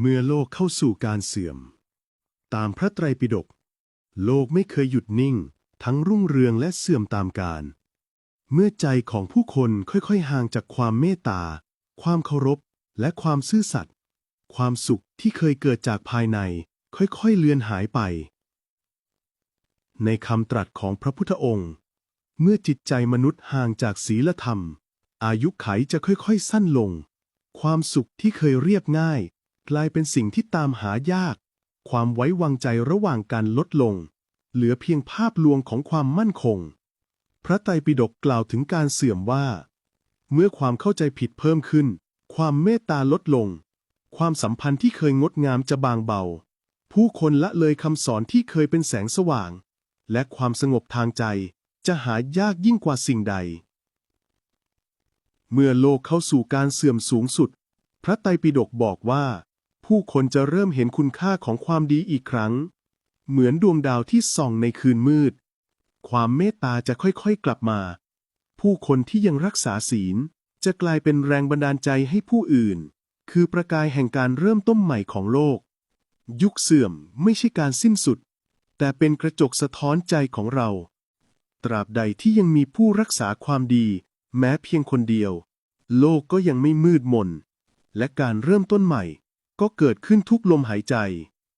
เมื่อโลกเข้าสู่การเสื่อม ตามพระไตรปิฎกโลกไม่เคยหยุดนิ่ง ทั้งรุ่งเรืองและเสื่อมตามกาลเมื่อใจของผู้คนค่อยๆห่างจากความเมตตา ความเคารพ และความซื่อสัตย์ความสุขที่เคยเกิดจากภายใน ค่อยๆเลือนหายไป ในคำตรัสของพระพุทธองค์ เมื่อจิตใจมนุษย์ห่างจากศีลธรรม อายุไขจะค่อยๆสั้นลง ความสุขที่เคยเรียบง่าย กลายเป็นสิ่งที่ตามหายาก ความไว้วางใจระหว่างกันลดลง เหลือเพียงภาพลวงของความมั่นคง พระไตรปิฎกกล่าวถึงการเสื่อมว่า เมื่อความเข้าใจผิดเพิ่มขึ้น ความเมตตาลดลง ความสัมพันธ์ที่เคยงดงามจะบางเบา ผู้คนละเลยคำสอนที่เคยเป็นแสงสว่าง และความสงบทางใจจะหายากยิ่งกว่าสิ่งใด เมื่อโลกเข้าสู่การเสื่อมสูงสุด พระไตรปิฎกบอกว่า ผู้คนจะเริ่มเห็นคุณค่าของความดีอีกครั้ง เหมือนดวงดาวที่ส่องในคืนมืด ความเมตตาจะค่อยๆกลับมา ผู้คนที่ยังรักษาศีล จะกลายเป็นแรงบันดาลใจให้ผู้อื่น คือประกายแห่งการเริ่มต้นใหม่ของโลก ยุคเสื่อมไม่ใช่การสิ้นสุด แต่เป็นกระจกสะท้อนใจของเรา ตราบใดที่ยังมีผู้รักษาความดี แม้เพียงคนเดียว โลกก็ยังไม่มืดมนและการเริ่มต้นใหม่ ก็เกิดขึ้นทุกลมหายใจ